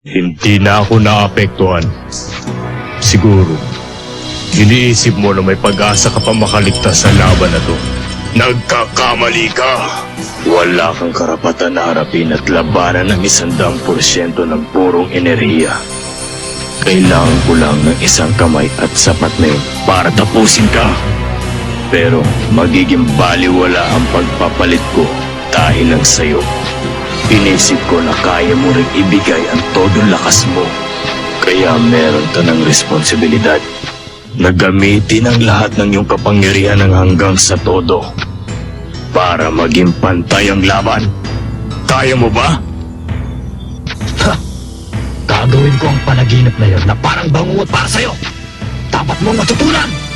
Hindi na ako naapektuhan. Siguro, iniisip mo na may pag-asa ka pa makaligtas sa laban na to. Nagkakamali ka! Wala kang karapatan na harapin at labanan ng isandang porsyento ng purong enerhiya. Kailangan ko lang ng isang kamay at sapat na yun para tapusin ka. Pero magiging baliwala ang pagpapalit ko dahil lang sa'yo. Inisip ko na kaya mo rin ibigay ang todo lakas mo. Kaya meron ka ng responsibilidad na gamitin ang lahat ng iyong kapangyarihan ng hanggang sa todo para maging pantay ang laban. Kaya mo ba? Gagawin ko ang panaginip na yon na parang bangungot para sa'yo. Dapat ka ngayon.